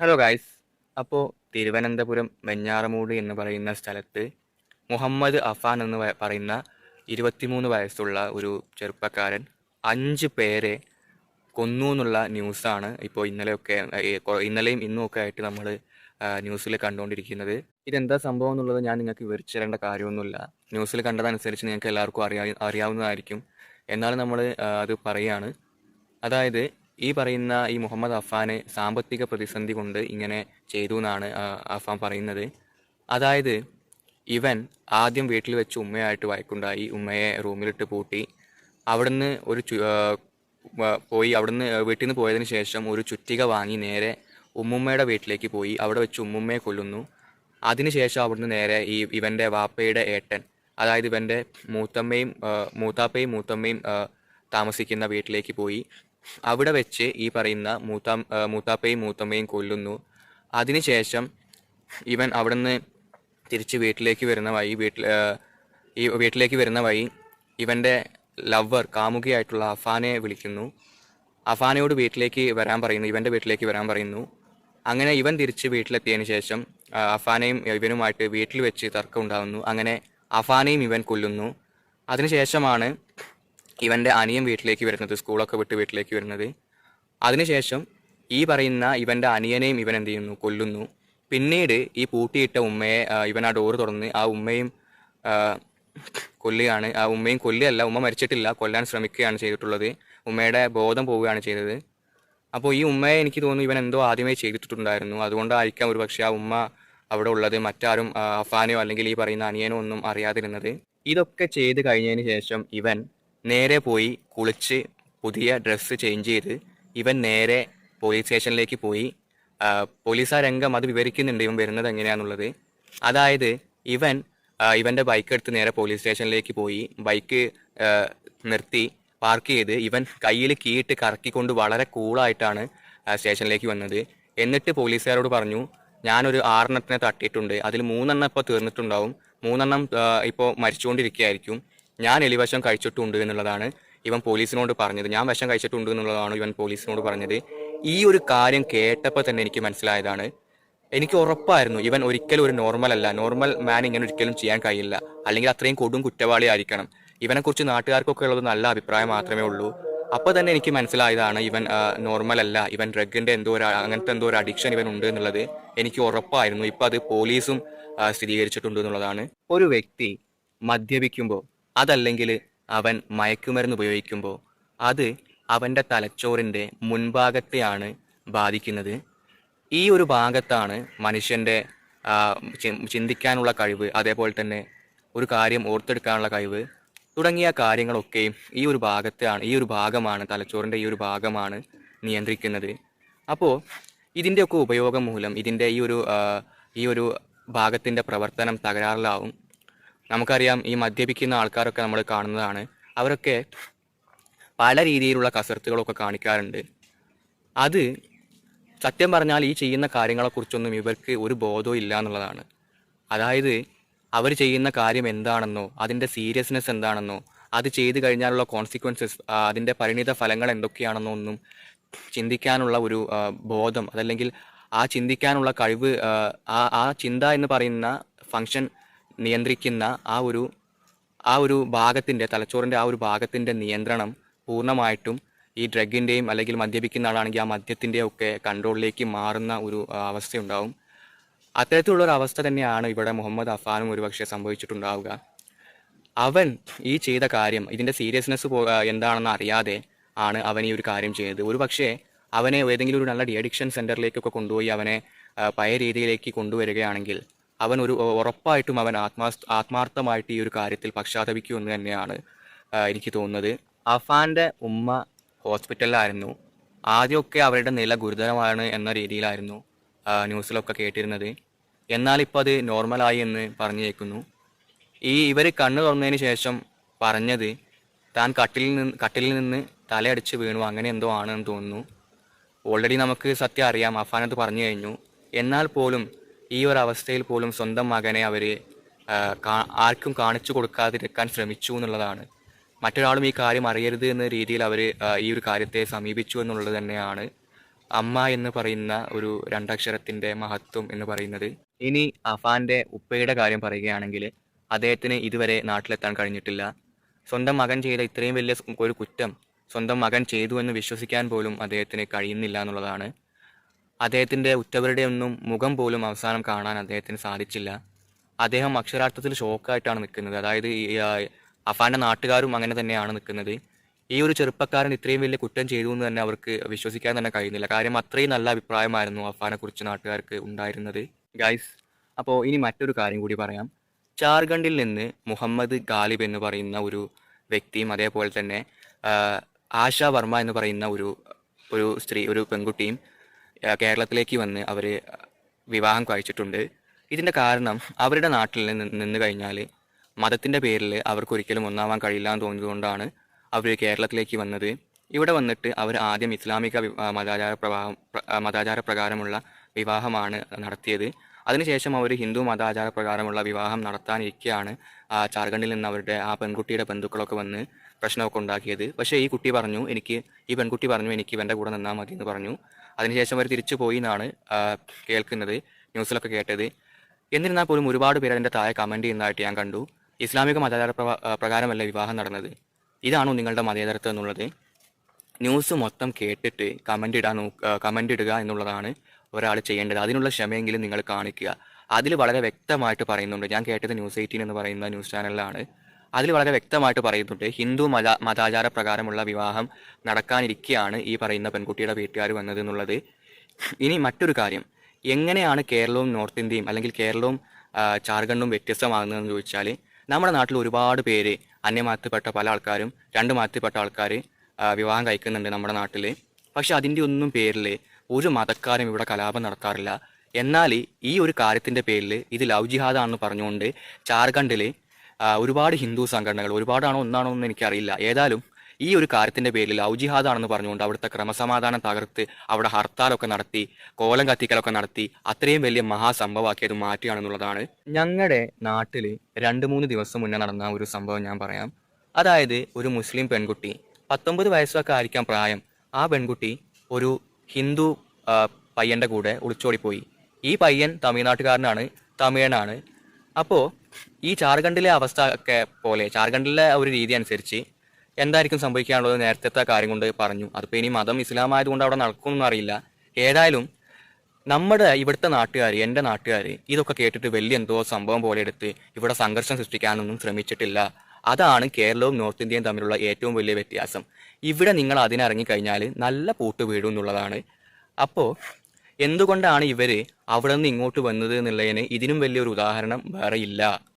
Hello guys അപ്പോൾ തിരുവനന്തപുരം വെഞ്ഞാറമൂട് എന്ന് പറയുന്ന സ്ഥലത്ത് മുഹമ്മദ് അഫാൻ എന്ന് പറയുന്ന ഇരുപത്തിമൂന്ന് വയസ്സുള്ള ഒരു ചെറുപ്പക്കാരൻ അഞ്ച് പേരെ കൊന്നു എന്നുള്ള ന്യൂസാണ് ഇപ്പോൾ ഇന്നലെയൊക്കെ ഇന്നലെയും ഇന്നും ഒക്കെ ആയിട്ട് നമ്മൾ ന്യൂസിൽ കണ്ടുകൊണ്ടിരിക്കുന്നത് ഇതെന്താ സംഭവം എന്നുള്ളത് ഞാൻ നിങ്ങൾക്ക് വിവരിച്ചു തരേണ്ട കാര്യമൊന്നുമില്ല ന്യൂസിൽ കണ്ടതനുസരിച്ച് നിങ്ങൾക്ക് എല്ലാവർക്കും അറിയാ അറിയാവുന്നതായിരിക്കും. എന്നാൽ നമ്മൾ അത് പറയുകയാണ് അതായത് ഈ പറയുന്ന ഈ മുഹമ്മദ് അഫാന് സാമ്പത്തിക പ്രതിസന്ധി കൊണ്ട് ഇങ്ങനെ ചെയ്തു എന്നാണ് അഫാൻ പറയുന്നത്. അതായത് ഇവൻ ആദ്യം വീട്ടിൽ വെച്ച് ഉമ്മയായിട്ട് വഴക്കുണ്ടായി. ഉമ്മയെ റൂമിലിട്ട് പൂട്ടി. അവിടുന്ന് ഒരു പോയി. അവിടുന്ന് വീട്ടിൽ നിന്ന് പോയതിന് ശേഷം ഒരു ചുറ്റിക വാങ്ങി നേരെ ഉമ്മുമ്മയുടെ വീട്ടിലേക്ക് പോയി. അവിടെ വെച്ച് ഉമ്മുമ്മയെ കൊല്ലുന്നു. അതിനുശേഷം അവിടുന്ന് നേരെ ഈ ഇവന്റെ വാപ്പയുടെ ഏട്ടൻ അതായത് ഇവന്റെ മൂത്തമ്മയും മൂത്താപ്പയും മൂത്തമ്മയും താമസിക്കുന്ന വീട്ടിലേക്ക് പോയി. അവിടെ വെച്ച് ഈ പറയുന്ന മൂത്താ മൂത്താപ്പയും മൂത്തമ്മയും കൊല്ലുന്നു. അതിനുശേഷം ഇവൻ അവിടുന്ന് തിരിച്ച് വീട്ടിലേക്ക് വരുന്ന വഴി വീട്ടിൽ ഈ വീട്ടിലേക്ക് വരുന്ന വഴി ഇവന്റെ ലവർ കാമുകിയായിട്ടുള്ള അഫാനെ വിളിക്കുന്നു. അഫാനയോട് വീട്ടിലേക്ക് വരാൻ പറയുന്നു ഇവന്റെ വീട്ടിലേക്ക് വരാൻ പറയുന്നു. അങ്ങനെ ഇവൻ തിരിച്ച് വീട്ടിലെത്തിയതിന് ശേഷം അഫാനെയും ഇവനുമായിട്ട് വീട്ടിൽ വെച്ച് തർക്കം ഉണ്ടാകുന്നു. അങ്ങനെ അഫാനെയും ഇവൻ കൊല്ലുന്നു. അതിനുശേഷമാണ് ഇവന്റെ അനിയൻ വീട്ടിലേക്ക് വരുന്നത് സ്കൂളൊക്കെ വിട്ട് വീട്ടിലേക്ക് വരുന്നത്. അതിനുശേഷം ഈ പറയുന്ന ഇവന്റെ അനിയനെയും ഇവൻ എന്ത് ചെയ്യുന്നു? കൊല്ലുന്നു. പിന്നീട് ഈ പൂട്ടിയിട്ട ഉമ്മയെ ഇവൻ ആ ഡോറ് തുറന്ന് ആ ഉമ്മയും കൊല്ലുകയാണ്. ആ ഉമ്മയും കൊല്ലുകയല്ല ഉമ്മ മരിച്ചിട്ടില്ല കൊല്ലാൻ ശ്രമിക്കുകയാണ് ചെയ്തിട്ടുള്ളത്. ഉമ്മയുടെ ബോധം പോവുകയാണ് ചെയ്തത്. അപ്പോൾ ഈ ഉമ്മയെ എനിക്ക് തോന്നുന്നു ഇവൻ എന്തോ ആദ്യമേ ചെയ്തിട്ടുണ്ടായിരുന്നു അതുകൊണ്ടായിരിക്കാം ഒരു പക്ഷേ ആ ഉമ്മ അവിടെ ഉള്ളത്. മറ്റാരും അഫാനോ അല്ലെങ്കിൽ ഈ പറയുന്ന അനിയനോ ഒന്നും അറിയാതിരുന്നത്. ഇതൊക്കെ ചെയ്ത് കഴിഞ്ഞതിന് ശേഷം ഇവൻ നേരെ പോയി കുളിച്ച് പുതിയ ഡ്രസ്സ് ചേഞ്ച് ചെയ്ത് ഇവൻ നേരെ പോലീസ് സ്റ്റേഷനിലേക്ക് പോയി. പോലീസ് ആ രംഗം അത് വിവരിക്കുന്നുണ്ട് ഇവൻ വരുന്നത് എങ്ങനെയാണെന്നുള്ളത് അതായത് ഇവൻ ഇവന്റെ ബൈക്ക് എടുത്ത് നേരെ പോലീസ് സ്റ്റേഷനിലേക്ക് പോയി. ബൈക്ക് നിർത്തി പാർക്ക് ചെയ്ത് ഇവൻ കയ്യിൽ കീയിട്ട് കറക്കിക്കൊണ്ട് വളരെ കൂളായിട്ടാണ് സ്റ്റേഷനിലേക്ക് വന്നത്. എന്നിട്ട് പോലീസുകാരോട് പറഞ്ഞു ഞാനൊരു ആറെണ്ണത്തിനെ തട്ടിയിട്ടുണ്ട്. അതിൽ മൂന്നെണ്ണം ഇപ്പോൾ തീർന്നിട്ടുണ്ടാവും. മൂന്നെണ്ണം ഇപ്പോൾ മരിച്ചുകൊണ്ടിരിക്കുകയായിരിക്കും. ഞാൻ എലിവശം കഴിച്ചിട്ടുണ്ട് എന്നുള്ളതാണ് ഇവൻ പോലീസിനോട് പറഞ്ഞത്. ഞാൻ വശം കഴിച്ചിട്ടുണ്ട് എന്നുള്ളതാണ് ഇവൻ പോലീസിനോട് പറഞ്ഞത്. ഈ ഒരു കാര്യം കേട്ടപ്പോൾ തന്നെ എനിക്ക് മനസ്സിലായതാണ്. എനിക്ക് ഉറപ്പായിരുന്നു ഇവൻ ഒരിക്കലും ഒരു നോർമൽ അല്ല. നോർമൽ മാൻ ഇങ്ങനെ ഒരിക്കലും ചെയ്യാൻ കഴിയില്ല. അല്ലെങ്കിൽ അത്രയും കൊടും കുറ്റവാളി ആയിരിക്കണം. ഇവനെക്കുറിച്ച് നാട്ടുകാർക്കൊക്കെ ഉള്ളത് നല്ല അഭിപ്രായം മാത്രമേ ഉള്ളൂ. അപ്പോൾ തന്നെ എനിക്ക് മനസ്സിലായതാണ് ഇവൻ നോർമൽ അല്ല. ഇവൻ ഡ്രഗിന്റെ എന്തോ ഒരു അങ്ങനത്തെ എന്തോ ഒരു അഡിക്ഷൻ ഇവൻ ഉണ്ട് എന്നുള്ളത് എനിക്ക് ഉറപ്പായിരുന്നു. ഇപ്പം അത് പോലീസും സ്ഥിരീകരിച്ചിട്ടുണ്ട് എന്നുള്ളതാണ്. ഒരു വ്യക്തി മദ്യപിക്കുമ്പോൾ അതല്ലെങ്കിൽ അവൻ മയക്കുമരുന്ന് ഉപയോഗിക്കുമ്പോൾ അത് അവന്റെ തലച്ചോറിന്റെ മുൻഭാഗത്തെയാണ് ബാധിക്കുന്നത്. ഈ ഒരു ഭാഗത്താണ് മനുഷ്യന്റെ ചിന്തിക്കാനുള്ള കഴിവ് അതേപോലെ തന്നെ ഒരു കാര്യം ഓർത്തെടുക്കാനുള്ള കഴിവ് തുടങ്ങിയ കാര്യങ്ങളൊക്കെയും ഈ ഒരു ഭാഗത്താണ് ഈ ഒരു ഭാഗമാണ് തലച്ചോറിന്റെ ഈ ഒരു ഭാഗമാണ് നിയന്ത്രിക്കുന്നത്. അപ്പോൾ ഇതിന്റെയൊക്കെ ഉപയോഗം മൂലം ഇതിന്റെ ഈ ഒരു ഈ ഒരു ഭാഗത്തിന്റെ പ്രവർത്തനം തകരാറിലാവും. നമുക്കറിയാം ഈ മദ്യപിക്കുന്ന ആൾക്കാരൊക്കെ നമ്മൾ കാണുന്നതാണ്. അവരൊക്കെ പല രീതിയിലുള്ള കസർത്തുകളൊക്കെ കാണിക്കാറുണ്ട്. അത് സത്യം പറഞ്ഞാൽ ഈ ചെയ്യുന്ന കാര്യങ്ങളെക്കുറിച്ചൊന്നും ഇവർക്ക് ഒരു ബോധവും ഇല്ല എന്നുള്ളതാണ്. അതായത് അവർ ചെയ്യുന്ന കാര്യം എന്താണെന്നോ അതിന്റെ സീരിയസ്നെസ് എന്താണെന്നോ അത് ചെയ്തു കഴിഞ്ഞാലുള്ള കോൺസിക്വൻസസ് അതിന്റെ പരിണിത ഫലങ്ങൾ എന്തൊക്കെയാണെന്നോ ഒന്നും ചിന്തിക്കാനുള്ള ഒരു ബോധം അതല്ലെങ്കിൽ ആ ചിന്തിക്കാനുള്ള കഴിവ് ആ, ആ ചിന്ത എന്ന് പറയുന്ന ഫങ്ഷൻ നിയന്ത്രിക്കുന്ന ആ ഒരു ആ ഒരു ഭാഗത്തിന്റെ തലച്ചോറിന്റെ ആ ഒരു ഭാഗത്തിന്റെ നിയന്ത്രണം പൂർണമായിട്ടും ഈ ഡ്രഗിന്റെയും അല്ലെങ്കിൽ മദ്യപിക്കുന്ന ആളാണെങ്കിൽ ആ മദ്യത്തിന്റെയും ഒക്കെ കൺട്രോളിലേക്ക് മാറുന്ന ഒരു അവസ്ഥയുണ്ടാവും. അത്തരത്തിലുള്ള ഒരു അവസ്ഥ തന്നെയാണ് ഇവിടെ മുഹമ്മദ് അഫാനും ഒരുപക്ഷെ സംഭവിച്ചിട്ടുണ്ടാവുക. അവൻ ഈ ചെയ്ത കാര്യം ഇതിന്റെ സീരിയസ്നെസ് എന്താണെന്ന് അറിയാതെ ആണ് അവൻ ഈ ഒരു കാര്യം ചെയ്തത്. ഒരു പക്ഷേ അവനെ ഏതെങ്കിലും ഒരു നല്ല ഡി അഡിക്ഷൻ സെന്ററിലേക്കൊക്കെ കൊണ്ടുപോയി അവനെ പഴയ രീതിയിലേക്ക് കൊണ്ടുവരികയാണെങ്കിൽ അവൻ ഒരു ഉറപ്പായിട്ടും അവൻ ആത്മാ ആത്മാർത്ഥമായിട്ട് ഈ ഒരു കാര്യത്തിൽ പശ്ചാത്തപിക്കുമെന്ന് തന്നെയാണ് എനിക്ക് തോന്നുന്നത്. അഫാന്റെ ഉമ്മ ഹോസ്പിറ്റലിലായിരുന്നു. ആദ്യമൊക്കെ അവരുടെ നില ഗുരുതരമാണ് എന്ന രീതിയിലായിരുന്നു ന്യൂസിലൊക്കെ കേട്ടിരുന്നത്. എന്നാൽ ഇപ്പോൾ അത് നോർമലായി എന്ന് പറഞ്ഞു കേൾക്കുന്നു ഈ ഇവർ കണ്ണു തുറന്നതിന് ശേഷം പറഞ്ഞത് താൻ കട്ടിലിൽ നിന്ന് കട്ടിലിൽ നിന്ന് തലയടിച്ച് വീണു അങ്ങനെ എന്തോ ആണെന്ന് തോന്നുന്നു. ഓൾറെഡി നമുക്ക് സത്യം അറിയാം അഫാനത് പറഞ്ഞു കഴിഞ്ഞു. എന്നാൽ പോലും ഈ ഒരു അവസ്ഥയിൽ പോലും സ്വന്തം മകനെ അവർ ആർക്കും കാണിച്ചു കൊടുക്കാതിരിക്കാൻ ശ്രമിച്ചു എന്നുള്ളതാണ്. മറ്റൊരാളും ഈ കാര്യം അറിയരുത് എന്ന രീതിയിൽ അവർ ഈ ഒരു കാര്യത്തെ സമീപിച്ചു എന്നുള്ളത് തന്നെയാണ് അമ്മ എന്ന് പറയുന്ന ഒരു രണ്ടക്ഷരത്തിന്റെ മഹത്വം എന്ന് പറയുന്നത്. ഇനി അഫാന്റെ ഉപ്പയുടെ കാര്യം പറയുകയാണെങ്കിൽ അദ്ദേഹത്തിന് ഇതുവരെ നാട്ടിലെത്താൻ കഴിഞ്ഞിട്ടില്ല. സ്വന്തം മകൻ ചെയ്ത ഇത്രയും വലിയ ഒരു കുറ്റം സ്വന്തം മകൻ ചെയ്തു എന്ന് വിശ്വസിക്കാൻ പോലും അദ്ദേഹത്തിന് കഴിയുന്നില്ല എന്നുള്ളതാണ്. അദ്ദേഹത്തിന്റെ ഉറ്റവരുടെ ഒന്നും മുഖം പോലും അവസാനം കാണാൻ അദ്ദേഹത്തിന് സാധിച്ചില്ല. അദ്ദേഹം അക്ഷരാർത്ഥത്തിൽ ഷോക്കായിട്ടാണ് നിൽക്കുന്നത്. അതായത് അഫാന്റെ നാട്ടുകാരും അങ്ങനെ തന്നെയാണ് നിൽക്കുന്നത്. ഈ ഒരു ചെറുപ്പക്കാരൻ ഇത്രയും വലിയ കുറ്റം ചെയ്തു എന്ന് തന്നെ അവർക്ക് വിശ്വസിക്കാൻ തന്നെ കഴിയുന്നില്ല. കാര്യം അത്രയും നല്ല അഭിപ്രായമായിരുന്നു അഫാനെ കുറിച്ച് നാട്ടുകാർക്ക് ഉണ്ടായിരുന്നത്. ഗൈസ് അപ്പോൾ ഇനി മറ്റൊരു കാര്യം കൂടി പറയാം. ജാർഖണ്ഡിൽ നിന്ന് മുഹമ്മദ് ഗാലിബ് എന്ന് പറയുന്ന ഒരു വ്യക്തിയും അതേപോലെ തന്നെ ആശ വർമ്മ എന്ന് പറയുന്ന ഒരു ഒരു സ്ത്രീ ഒരു പെൺകുട്ടിയും കേരളത്തിലേക്ക് വന്ന് അവർ വിവാഹം കഴിച്ചിട്ടുണ്ട്. ഇതിന്റെ കാരണം അവരുടെ നാട്ടിൽ നിന്ന് കഴിഞ്ഞാൽ മതത്തിന്റെ പേരിൽ അവർക്ക് ഒരിക്കലും ഒന്നാവാൻ കഴിയില്ല എന്ന് തോന്നിയതുകൊണ്ടാണ് അവർ കേരളത്തിലേക്ക് വന്നത്. ഇവിടെ വന്നിട്ട് അവർ ആദ്യം ഇസ്ലാമിക മതാചാര പ്രവാഹം മതാചാര പ്രകാരമുള്ള വിവാഹമാണ് നടത്തിയത്. അതിനുശേഷം അവർ ഹിന്ദു മതാചാര പ്രകാരമുള്ള വിവാഹം നടത്താനിരിക്കെയാണ് ആ ജാർഖണ്ഡിൽ നിന്ന് അവരുടെ ആ പെൺകുട്ടിയുടെ ബന്ധുക്കളൊക്കെ വന്ന് പ്രശ്നമൊക്കെ ഉണ്ടാക്കിയത്. പക്ഷേ ഈ കുട്ടി പറഞ്ഞു എനിക്ക് ഈ പെൺകുട്ടി പറഞ്ഞു എനിക്ക് ഇവന്റെ കൂടെ നിന്നാൽ മതി എന്ന് പറഞ്ഞു. അതിനുശേഷം അവർ തിരിച്ചു പോയി എന്നാണ് കേൾക്കുന്നത് ന്യൂസിലൊക്കെ കേട്ടത്. എന്നിരുന്നാൽ പോലും ഒരുപാട് പേര് അതിന്റെ താഴെ കമന്റ് ചെയ്യുന്നതായിട്ട് ഞാൻ കണ്ടു. ഇസ്ലാമിക മതാചാര പ്രകാരമല്ല വിവാഹം നടന്നത്. ഇതാണോ നിങ്ങളുടെ മതേതരത്വം എന്നുള്ളത്? ന്യൂസ് മൊത്തം കേട്ടിട്ട് കമന്റ് ഇടാൻ കമന്റ് ഇടുക എന്നുള്ളതാണ് ഒരാൾ ചെയ്യേണ്ടത്. അതിനുള്ള ക്ഷമയെങ്കിലും നിങ്ങൾ കാണിക്കുക. അതിൽ വളരെ വ്യക്തമായിട്ട് പറയുന്നുണ്ട്. ഞാൻ കേട്ടത് ന്യൂസ് എയ്റ്റീൻ എന്ന് പറയുന്ന ന്യൂസ് ചാനലിലാണ്. അതിൽ വളരെ വ്യക്തമായിട്ട് പറയുന്നുണ്ട്. ഹിന്ദു മത മതാചാര പ്രകാരമുള്ള വിവാഹം നടക്കാനിരിക്കെയാണ് ഈ പറയുന്ന പെൺകുട്ടിയുടെ വീട്ടുകാർ വന്നത് എന്നുള്ളത്. ഇനി മറ്റൊരു കാര്യം. എങ്ങനെയാണ് കേരളവും നോർത്ത് ഇന്ത്യയും അല്ലെങ്കിൽ കേരളവും ജാർഖണ്ഡും വ്യത്യസ്തമാകുന്നതെന്ന് ചോദിച്ചാൽ നമ്മുടെ നാട്ടിൽ ഒരുപാട് പേര് അന്യമാത്തിൽപ്പെട്ട പല ആൾക്കാരും രണ്ട് മതത്തിൽപ്പെട്ട ആൾക്കാർ വിവാഹം കഴിക്കുന്നുണ്ട് നമ്മുടെ നാട്ടിൽ പക്ഷെ അതിന്റെ ഒന്നും പേരിൽ ഒരു മതക്കാരും ഇവിടെ കലാപം നടത്താറില്ല. എന്നാൽ ഈ ഒരു കാര്യത്തിന്റെ പേരിൽ ഇത് ലവ് ജിഹാദാണെന്ന് പറഞ്ഞുകൊണ്ട് ജാർഖണ്ഡിൽ ഒരുപാട് ഹിന്ദു സംഘടനകൾ ഒരുപാടാണോ ഒന്നാണോ എന്ന് എനിക്കറിയില്ല. ഏതായാലും ഈ ഒരു കാര്യത്തിന്റെ പേരിൽ ഔജിഹാദാണെന്ന് ജിഹാദാണെന്ന് പറഞ്ഞുകൊണ്ട് അവിടുത്തെ ക്രമസമാധാനം തകർത്ത് അവിടെ ഹർത്താലൊക്കെ നടത്തി കോലം കത്തിക്കലൊക്കെ നടത്തി അത്രയും വലിയ മഹാസംഭവമാക്കി അത് മാറ്റുകയാണെന്നുള്ളതാണ് ഞങ്ങളുടെ നാട്ടിൽ രണ്ട് മൂന്ന് ദിവസം മുന്നേ നടന്ന ഒരു സംഭവം ഞാൻ പറയാം. അതായത് ഒരു മുസ്ലിം പെൺകുട്ടി പത്തൊമ്പത് വയസ്സൊക്കെ ആയിരിക്കാം പ്രായം ആ പെൺകുട്ടി ഒരു ഹിന്ദു പയ്യന്റെ കൂടെ ഒളിച്ചോടിപ്പോയി. ഈ പയ്യൻ തമിഴ്നാട്ടുകാരനാണ് തമിഴനാണ്. അപ്പോൾ ഈ ജാർഖണ്ഡിലെ അവസ്ഥ ഒക്കെ പോലെ ജാർഖണ്ഡിലെ ഒരു രീതി അനുസരിച്ച് എന്തായിരിക്കും സംഭവിക്കാനുള്ളത് നേരത്തെ കാര്യം കൊണ്ട് പറഞ്ഞു. അതിപ്പോൾ ഇനി മതം ഇസ്ലാം ആയതുകൊണ്ട് അവിടെ നടക്കുമെന്ന് അറിയില്ല. ഏതായാലും നമ്മുടെ ഇവിടുത്തെ നാട്ടുകാർ എന്റെ നാട്ടുകാർ ഇതൊക്കെ കേട്ടിട്ട് വലിയ എന്തോ സംഭവം പോലെ എടുത്ത് ഇവിടെ സംഘർഷം സൃഷ്ടിക്കാനൊന്നും ശ്രമിച്ചിട്ടില്ല. അതാണ് കേരളവും നോർത്ത് ഇന്ത്യയും തമ്മിലുള്ള ഏറ്റവും വലിയ വ്യത്യാസം. ഇവിടെ നിങ്ങൾ അതിനിറങ്ങിക്കഴിഞ്ഞാൽ നല്ല പൂട്ട് വീഴും എന്നുള്ളതാണ്. അപ്പോൾ എന്തുകൊണ്ടാണ് ഇവർ അവിടെ നിന്ന് ഇങ്ങോട്ട് വന്നത് എന്നുള്ളതിന് ഇതിനും വലിയൊരു ഉദാഹരണം വേറെ ഇല്ല.